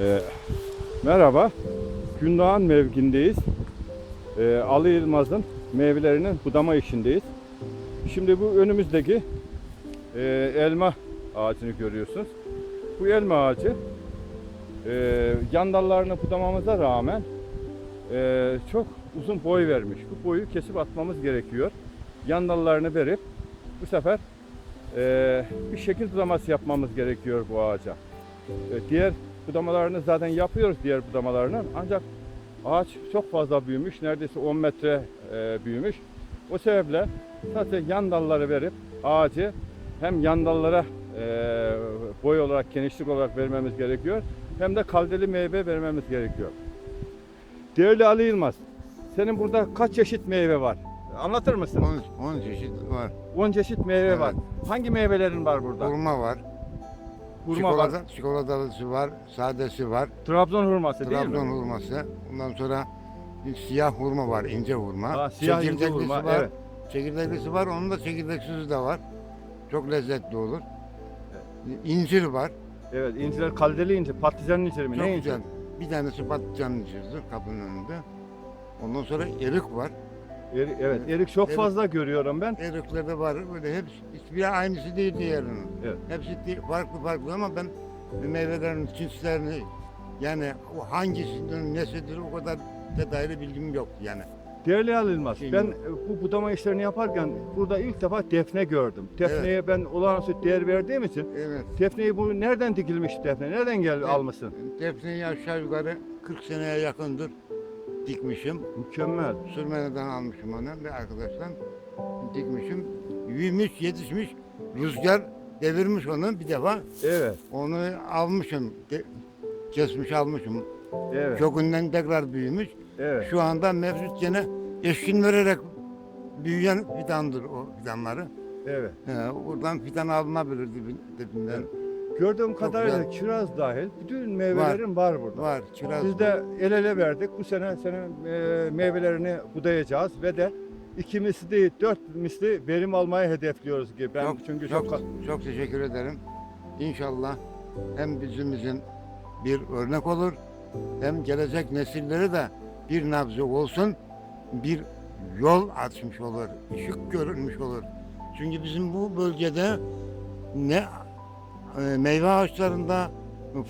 Ee, merhaba. Gündoğan mevkindeyiz. Ee, Ali Yılmaz'ın meyvelerinin budama işindeyiz. Şimdi bu önümüzdeki e, elma ağacını görüyorsunuz. Bu elma ağacı e, yan dallarını budamamıza rağmen e, çok uzun boy vermiş. Bu boyu kesip atmamız gerekiyor. Yan dallarını verip bu sefer e, bir şekil budaması yapmamız gerekiyor bu ağaca. E, diğer budamalarını zaten yapıyoruz diğer budamalarını ancak ağaç çok fazla büyümüş neredeyse 10 metre e, büyümüş. O sebeple sadece yan dalları verip ağacı hem yan dallara e, boy olarak genişlik olarak vermemiz gerekiyor hem de kaldeli meyve vermemiz gerekiyor. Değerli Ali Yılmaz, senin burada kaç çeşit meyve var? Anlatır mısın? 10, 10 çeşit var. 10 çeşit meyve Evet. var. Hangi meyvelerin var burada? Hurma var. Hurma var. çikolata, Çikolatalısı var. Sadesi var. Trabzon hurması değil Trabzon mi? hurması. Ondan sonra bir siyah hurma var. ince hurma. Ha, siyah ince Çekirdeklisi hurma, var. evet. Çekirdeklisi var. Onun da çekirdeksiz de var. Çok lezzetli olur. İncir var. Evet, inciler kaldeli incir, patlıcanın inciri mi? Çok ne incir? güzel. Bir tanesi patlıcanın incirdir kapının önünde. Ondan sonra erik var. Eri- evet, erik çok Erik. fazla görüyorum ben. Eriklerde var. Böyle hepsi hiçbir aynısı değil diğerinin. Evet. Hepsi di- farklı farklı ama ben meyvelerin cinslerini yani o hangisinden nesidir o kadar detaylı bilgim yok yani. Değerli Ali Yılmaz, Şey ben yok. e, bu budama işlerini yaparken burada ilk defa defne gördüm. Defneye ben olağanüstü değer verdiğim için Evet. defneyi bu nereden dikilmiş defne? Nereden Evet. almışsın? Defneyi aşağı yukarı 40 seneye yakındır dikmişim. Mükemmel. Sürmeneden almışım onu bir arkadaştan dikmişim. Büyümüş, yetişmiş. Rüzgar devirmiş onu bir defa. Evet, Onu almışım. de- kesmiş almışım. evet, Kökünden tekrar büyümüş. evet. Şu anda mevcut gene eşkin vererek büyüyen fidandır o fidanları. evet. He, oradan fidan alınabilir dibin, dibinden. Gördüğüm kadarıyla güzel. kiraz dahil bütün meyvelerin var, burada. Var, kiraz Biz var. de el ele verdik. Bu sene senin e, meyvelerini budayacağız ve de iki misli değil dört misli verim almayı hedefliyoruz gibi. Ben çok, çünkü çok, çok, çok, teşekkür ederim. İnşallah hem bizimizin bir örnek olur hem gelecek nesillere de bir nabze olsun bir yol açmış olur, ışık görünmüş olur. Çünkü bizim bu bölgede ne meyve ağaçlarında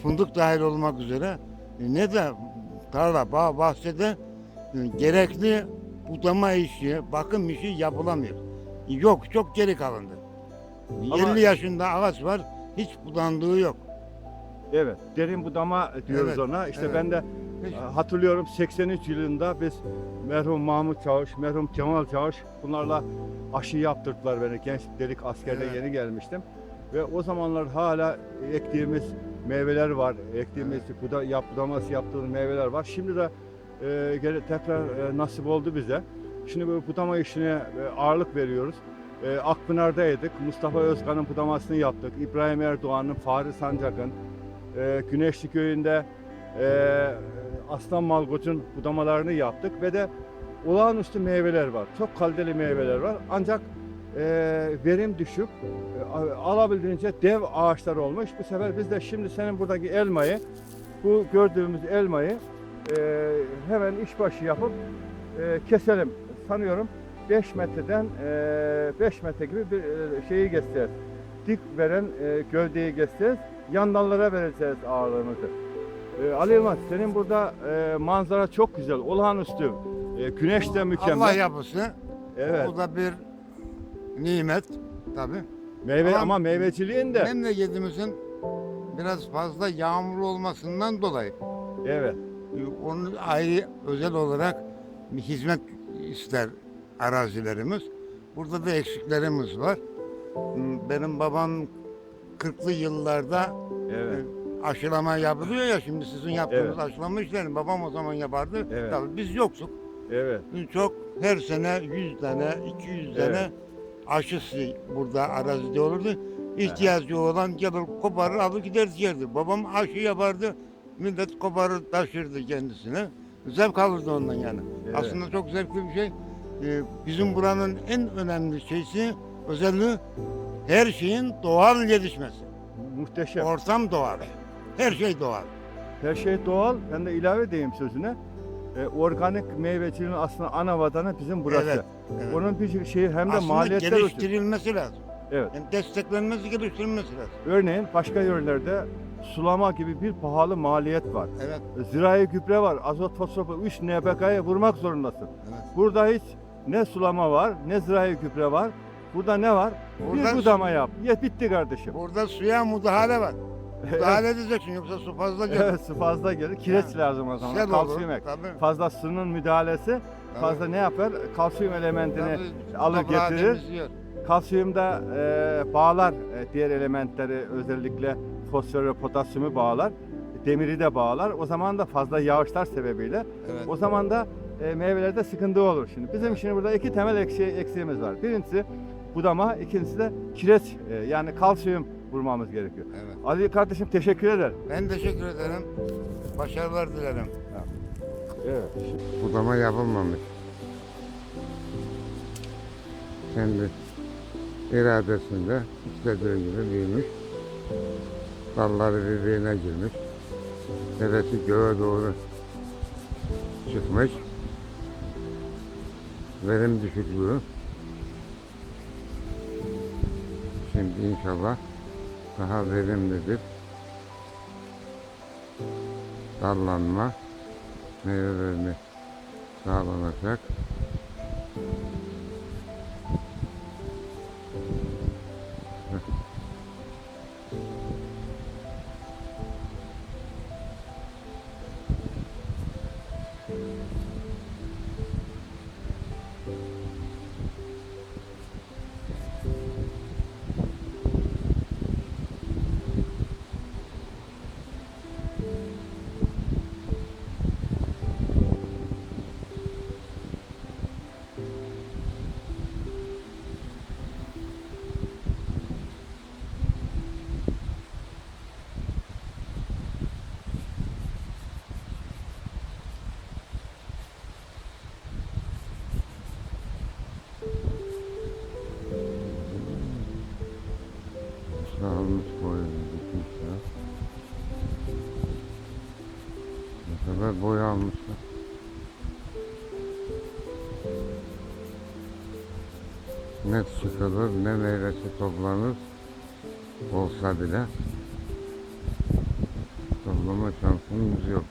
fındık dahil olmak üzere e, ne de tarla, bağ, bahçede e, gerekli budama işi, bakım işi yapılamıyor. Yok, çok geri kalındı. Ama- 50 yaşında ağaç var, hiç budandığı yok. evet derin budama diyoruz Evet, ona. İşte evet. ben de e, hatırlıyorum 83 yılında biz merhum Mahmut Çavuş, merhum Kemal Çavuş bunlarla aşı yaptırdılar beni. Genç delik askerde Evet. yeni gelmiştim. Ve o zamanlar hala ektiğimiz meyveler var. Ektiğimiz buda, yap, budaması yaptığımız meyveler var. Şimdi de e, gene tekrar e, nasip oldu bize. Şimdi bu budama işine e, ağırlık veriyoruz. E, Akpınar'daydık. Mustafa Özkan'ın budamasını yaptık. İbrahim Erdoğan'ın, Fahri Sancak'ın, e, Güneşli Köyü'nde e, Aslan Malkoç'un budamalarını yaptık ve de olağanüstü meyveler var. Çok kaliteli meyveler var. Ancak e, verim düşük. E, alabildiğince dev ağaçlar olmuş. Bu sefer biz de şimdi senin buradaki elmayı, bu gördüğümüz elmayı e, hemen işbaşı yapıp e, keselim. Sanıyorum 5 metreden 5 metre gibi bir e, şeyi keseceğiz. Dik veren e, gövdeyi keseceğiz. Yan dallara vereceğiz ağırlığımızı. E, Ali Yılmaz senin burada e, manzara çok güzel. Olağanüstü. E, güneş de mükemmel. Allah yapısı, evet. bu da bir nimet tabi. Meyve ama, Ama meyveciliğin de. Memleketimizin biraz fazla yağmurlu olmasından dolayı Evet. e, onun ayrı özel olarak bir hizmet ister arazilerimiz. Burada da eksiklerimiz var. Hmm, Benim babam 40'lı yıllarda Evet. e, aşılama yapılıyor ya şimdi sizin yaptığınız Evet. aşılama işlerini babam o zaman yapardı. Evet. Tabii biz yoktuk. Evet. Çok her sene 100 tane, 200 tane Evet. Aşısı burada arazide olurdu. İhtiyacı olan gelir koparır alır gider yerdi. Babam aşı yapardı. Millet koparır taşırdı kendisine. Zevk alırdı ondan yani. Evet. Aslında çok zevkli bir şey. Ee, bizim buranın en önemli şeysi, özelliği her şeyin doğal gelişmesi. Muhteşem. Ortam doğal. Her şey doğal. her şey doğal. Ben de ilave edeyim sözüne. E, organik meyveciliğin aslında ana vatanı bizim burası. Evet, evet. Onun bir şey hem de Aslında maliyetler geliştirilmesi lazım. Evet. Yani desteklenmesi, geliştirilmesi lazım. Örneğin başka yerlerde sulama gibi bir pahalı maliyet var. Evet, Zirai gübre var. Azot fosfor 3 NPK'ya vurmak zorundasın. evet. Burada hiç ne sulama var ne zirai gübre var. Burada ne var? Burada bir budama yap. Ye bitti kardeşim. Burada suya müdahale var. Müdahale edeceksin yoksa su fazla gelir. Evet, su fazla gelir. Kireç Ha. lazım o zaman. Sel olur, Kalsiyum ek. tabii. Fazla suyun müdahalesi fazla ne yapar? Kalsiyum elementini Tabii, alır toprağı getirir. temizliyor. Kalsiyum da e, bağlar e, diğer elementleri özellikle fosfor ve potasyumu bağlar. Demiri de bağlar. O zaman da fazla yağışlar sebebiyle Evet. o zaman da e, meyvelerde sıkıntı olur şimdi. Bizim şimdi burada iki temel eksi, eksiğimiz var. Birincisi budama, ikincisi de kireç e, yani kalsiyum vurmamız gerekiyor. evet. Ali kardeşim teşekkür ederim. Ben teşekkür ederim. Başarılar dilerim. Evet. Budama yapılmamış. Kendi iradesinde istediği gibi büyümüş. Dalları birbirine girmiş. Neresi göğe doğru çıkmış. Verim düşüklüğü. Şimdi inşallah daha verimlidir. Dallanma meyvelerini sağlanacak. Sağılmış boyunu dikmişler. Ne kadar boy almışlar. Ne çıkılır ne meyvesi toplanır olsa bile toplama şansımız yok.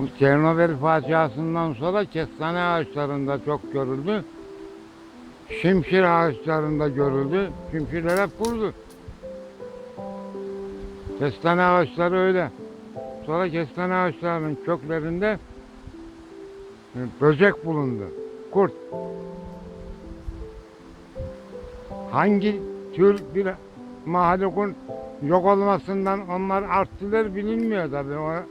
Bu Çernobil faciasından sonra kestane ağaçlarında çok görüldü. Şimşir ağaçlarında görüldü. Şimşirler hep kurdu. Kestane ağaçları öyle. Sonra kestane ağaçlarının köklerinde e, böcek bulundu. Kurt. Hangi tür bir mahlukun yok olmasından onlar arttılar bilinmiyor tabii.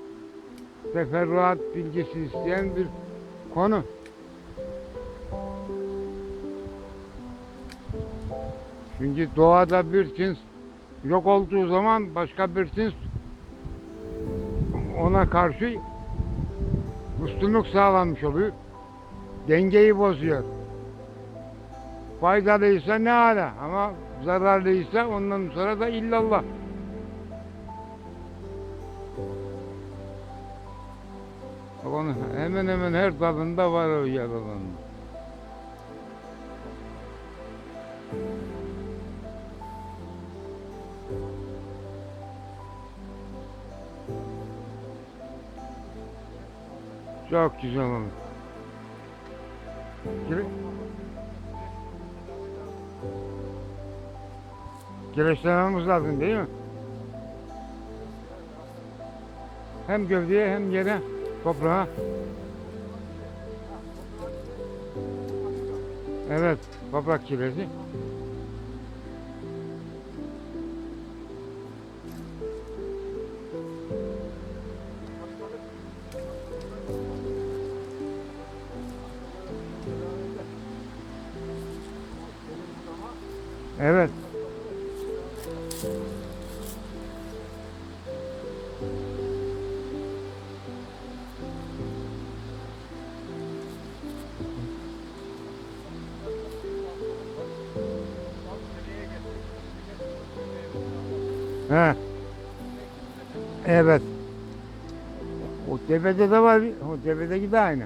Teferruat bilgisi isteyen bir konu. Çünkü doğada bir cins yok olduğu zaman başka bir cins ona karşı üstünlük sağlanmış oluyor. Dengeyi bozuyor. Faydalıysa ne ala ama zararlıysa ondan sonra da illallah. Onun hemen hemen her dalında var o yaralanma. Çok güzel olur. Gire... Kireçlememiz lazım değil mi? Hem gövdeye hem yere, toprağa. Evet, toprak kireci. He. Evet. O tepede de var. O tepedeki de aynı.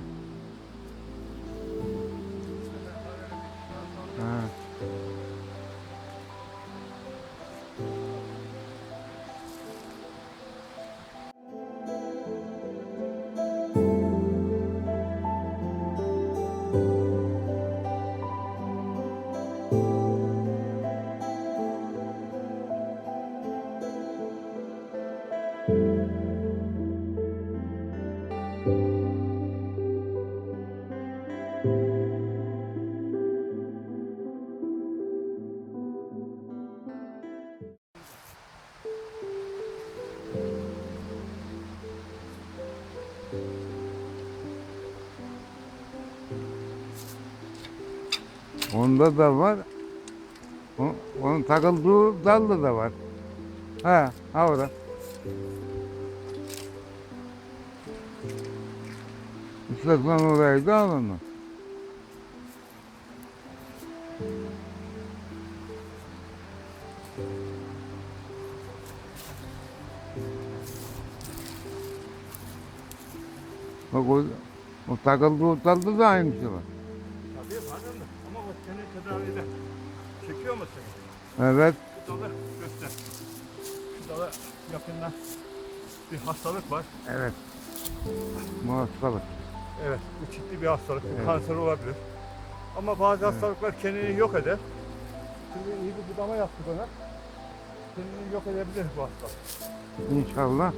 Onda da var. Onun takıldığı dalda da var. Ha, ha orada. İstersen orayı da al onu. Bak o, o takıldığı dalda da aynısı var. Tedavide. Çekiyor musun? Evet. Şu dalı göster. Şu dalı yakında bir hastalık var. Evet. Bu hastalık. Evet, bu ciddi bir hastalık. Bu Evet. Kanser olabilir. Ama bazı hastalıklar kendini yok eder. Şimdi iyi bir budama yaptık ona. Kendini yok edebilir bu hastalık. İnşallah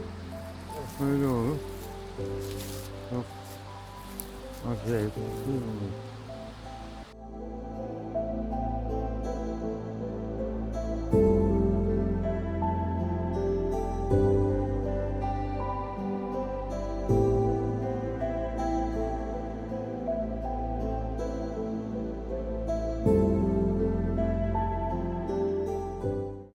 öyle olur. Çok acayip.